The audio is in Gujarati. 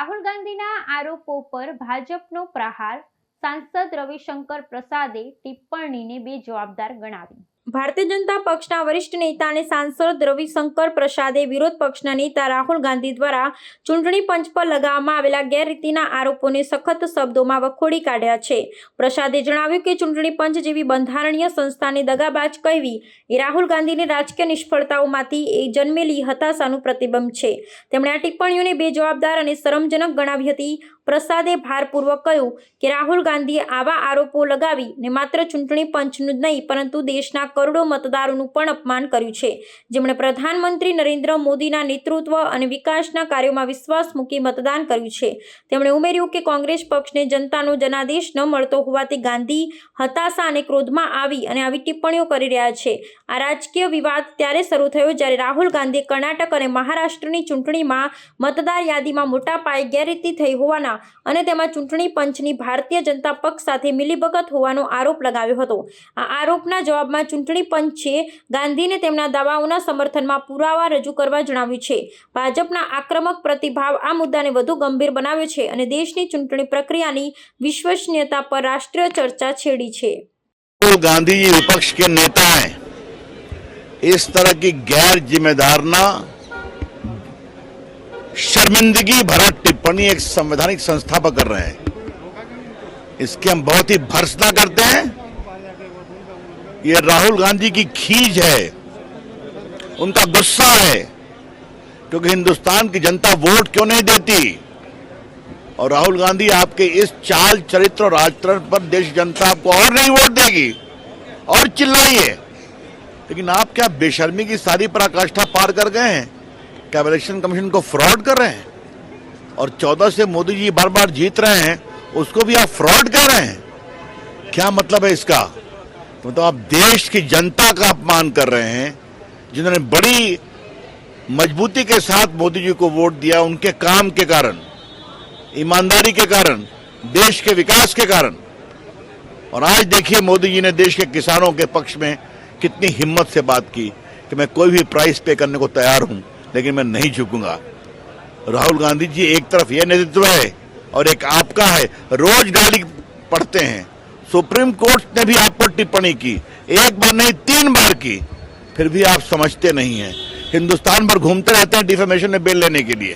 રાહુલ ગાંધીના આરોપો પર ભાજપનો પ્રહાર સાંસદ રવિશંકર પ્રસાદે ટિપ્પણીને બે જવાબદાર ગણાવી. ભારતીય જનતા પક્ષના વરિષ્ઠ નેતા અને સાંસદ રવિશંકર પ્રસાદે વિરોધ પક્ષના નેતા રાહુલ ગાંધી દ્વારા ચૂંટણી પંચ પર લગાવવામાં આવેલા ગેરરીતિના આરોપોને સખત શબ્દોમાં વખોડી કાઢ્યા છે. પ્રસાદે જણાવ્યું કે ચૂંટણી પંચ જેવી બંધારણીય સંસ્થાને દગાબાજ કહેવી એ રાહુલ ગાંધીની રાજકીય નિષ્ફળતાઓમાંથી એ જન્મેલી હતાશાનું પ્રતિબંધ છે. તેમણે આ ટિપ્પણીઓને બેજવાબદાર અને શરમજનક ગણાવી હતી. પ્રસાદે ભારપૂર્વક કહ્યું કે રાહુલ ગાંધીએ આવા આરોપો લગાવી ને માત્ર ચૂંટણી પંચનું જ નહીં, પરંતુ દેશના કરોડો મતદારોનું પણ અપમાન કર્યું છે. જેમણે પ્રધાનમંત્રી નરેન્દ્ર મોદીના નેતૃત્વ અને વિકાસના કાર્યોમાં વિશ્વાસ મૂકી મતદાન કર્યું છે. તેમણે ઉમેર્યું કે કોંગ્રેસ પક્ષને જનતાનો જનાદેશ ન મળતો હોવાથી ગાંધી હતાશા અને ક્રોધમાં આવી અને આવી ટિપ્પણીઓ કરી રહ્યા છે. આ રાજકીય વિવાદ ત્યારે શરૂ થયો જ્યારે રાહુલ ગાંધીએ કર્ણાટક અને મહારાષ્ટ્રની ચૂંટણીમાં મતદાર યાદીમાં મોટા પાયે ગેરરીતિ થઈ હોવાના અને તેમાં ચૂંટણી પંચની ભારતીય જનતા પક્ષ સાથે મિલીભગત હોવાનો આરોપ લગાવ્યો હતો. આ આરોપના જવાબમાં ચૂંટણી પંચે ગાંધીને તેમના દાવાઓના સમર્થનમાં પુરાવા રજૂ કરવા જણાવ્યું છે ભાજપના આક્રમક પ્રતિભાવ આ મુદ્દાને વધુ ગંભીર બનાવ્યો છે અને દેશની ચૂંટણી પ્રક્રિયાની વિશ્વસનીયતા પર રાષ્ટ્રીય ચર્ચા છેડી છે राहुल गांधी जी विपक्ष के नेता हैं इस तरह की गैर जिम्मेदारना शर्मिंदगी भरा टिप्पणी एक संवैधानिक संस्था पर कर रहे हैं इसकी हम बहुत ही भर्सना करते हैं ये राहुल गांधी की खीज है, उनका गुस्सा है, क्योंकि हिंदुस्तान की जनता वोट क्यों नहीं देती? और राहुल गांधी आपके इस चाल चरित्र और आचरण पर देश जनता आपको और नहीं वोट देगी, और चिल्लाइए। लेकिन आप क्या बेशर्मी की सारी पराकाष्ठा पार कर गए हैं? क्या इलेक्शन कमीशन को फ्रॉड कर रहे हैं? और चौदह से मोदी जी बार बार जीत रहे हैं, उसको भी आप फ्रॉड कर रहे हैं? क्या मतलब है इसका? तो मतलब आप देश की जनता का अपमान कर रहे हैं। जिन्होंने बड़ी मजबूती के साथ मोदी जी को वोट दिया, उनके काम के कारण, ईमानदारी के कारण, देश के विकास के कारण। और आज देखिए मोदी जी ने देश के किसानों के पक्ष में कितनी हिम्मत से बात की कि मैं कोई भी प्राइस पे करने को तैयार हूँ, लेकिन मैं नहीं झुकूँगा राहुल गांधी जी एक तरफ़ यह नेतृत्व है और एक आपका है। रोज गाली पढ़ते हैं। सुप्रीम कोर्ट ने भी आप पर टिप्पणी की एक बार नहीं तीन बार की फिर भी आप समझते नहीं हैं हिंदुस्तान भर घूमते रहते हैं डिफेमेशन में बेल लेने के लिए